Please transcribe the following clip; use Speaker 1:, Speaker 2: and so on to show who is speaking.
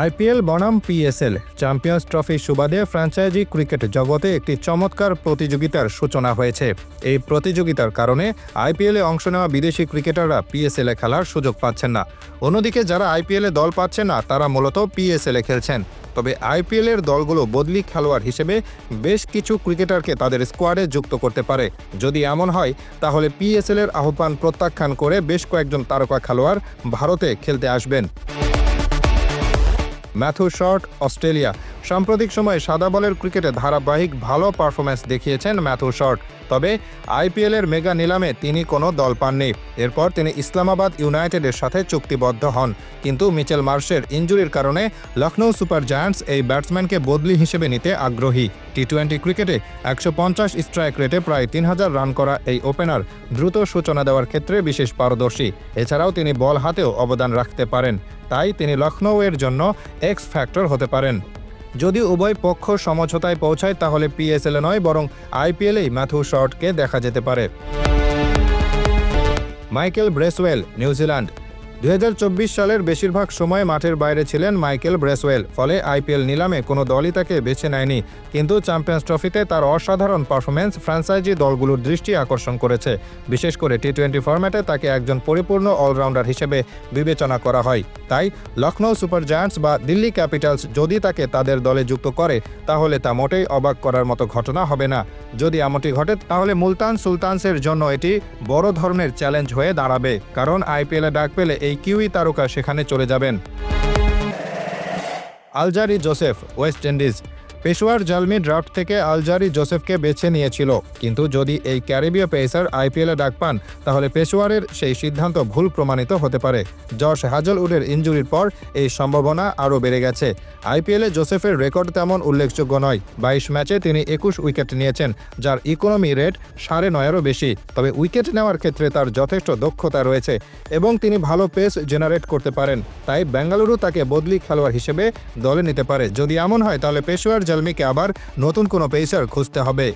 Speaker 1: IPL বনাম PSL. Champions ট্রফির সুবাদে ফ্র্যাঞ্চাইজি ক্রিকেট জগতে একটি চমৎকার প্রতিযোগিতার সূচনা হয়েছে। এই প্রতিযোগিতার কারণে আইপিএলে অংশ নেওয়া বিদেশি ক্রিকেটাররা পিএসএলে খেলার সুযোগ পাচ্ছেন না। অন্যদিকে যারা আইপিএলে দল পাচ্ছেন না, তারা মূলত পিএসএলে খেলছেন। তবে আইপিএলের দলগুলো বদলি খেলোয়াড় হিসেবে বেশ কিছু ক্রিকেটারকে তাদের স্কোয়াডে যুক্ত করতে পারে। যদি এমন হয়, তাহলে পিএসএলের আহ্বান প্রত্যাখ্যান করে বেশ কয়েকজন তারকা খেলোয়াড় ভারতে খেলতে আসবেন। Matthew Short Australia. সাম্প্রতিক সময়ে সাদা বলের ক্রিকেটে ধারাবাহিক ভালো পারফরম্যান্স দেখিয়েছেন ম্যাথু শর্ট। তবে আইপিএলের মেগা নিলামে তিনি কোনো দল পাননি। এরপর তিনি ইসলামাবাদ ইউনাইটেডের সাথে চুক্তিবদ্ধ হন। কিন্তু মিচেল মার্শের ইঞ্জুরির কারণে লখনৌ সুপার জায়ান্টস এই ব্যাটসম্যানকে বদলি হিসেবে নিতে আগ্রহী। টি টোয়েন্টি ক্রিকেটে একশো পঞ্চাশ স্ট্রাইক রেটে প্রায় তিন হাজার রান করা এই ওপেনার দ্রুত সূচনা দেওয়ার ক্ষেত্রে বিশেষ পারদর্শী। এছাড়াও তিনি বল হাতেও অবদান রাখতে পারেন। তাই তিনি লখনৌয়ের জন্য এক্স ফ্যাক্টর হতে পারেন। যদি উভয় পক্ষ সমঝোতায় পৌঁছায়, তাহলে পিএসএলে নয়, বরং আইপিএলেই ম্যাথু শর্টকে দেখা যেতে পারে। Michael Bracewell, New Zealand. দুই হাজার চব্বিশ সালের বেশিরভাগ সময় মাঠের বাইরে ছিলেন মাইকেল ব্রেসওয়েল, ফলে আইপিএল নিলামে কোনো দলই তাকে বেছে নেয়নি। কিন্তু চ্যাম্পিয়ন্স ট্রফিতে তার অসাধারণ পারফরমেন্স ফ্র্যাঞ্চাইজি দলগুলোর দৃষ্টি আকর্ষণ করেছে। বিশেষ করে টি টোয়েন্টি ফরম্যাটে তাকে একজন পরিপূর্ণ অলরাউন্ডার হিসেবে বিবেচনা করা হয়। তাই লখনৌ সুপার জায়ান্টস বা দিল্লি ক্যাপিটালস যদি তাকে তাদের দলে যুক্ত করে, তাহলে তা মোটেই অবাক করার মতো ঘটনা হবে না। যদি এমনটি ঘটে, তাহলে মুলতান সুলতানসের জন্য এটি বড় ধরনের চ্যালেঞ্জ হয়ে দাঁড়াবে। কারণ আইপিএলে ডাক পেলে এই কিউই তারকা সেখানে চলে যাবেন। Alzarri Joseph West Indies Peshawar Zalmi draft থেকে আলজারি জোসেফকে বেছে নিয়েছিল। কিন্তু যদি এই ক্যারিবীয় পেসার আইপিএলে ডাক পান, তাহলে পেশোয়ারের সেই সিদ্ধান্ত ভুল প্রমাণিত হতে পারে। জশ হ্যাজলউডের ইঞ্জুরির পর এই সম্ভাবনা আরও বেড়ে গেছে। আইপিএলে জোসেফের রেকর্ড তেমন উল্লেখযোগ্য নয়। বাইশ ম্যাচে তিনি একুশ উইকেট নিয়েছেন, যার ইকোনমি রেট সাড়ে নয়েরও বেশি। তবে উইকেট নেওয়ার ক্ষেত্রে তার যথেষ্ট দক্ষতা রয়েছে এবং তিনি ভালো পেস জেনারেট করতে পারেন। তাই বেঙ্গালুরু তাকে বদলি খেলোয়াড় হিসেবে দলে নিতে পারে। যদি এমন হয়, তাহলে পেশোয়ার জালমিকে আবার নতুন কোনো পেসার খুঁজতে হবে।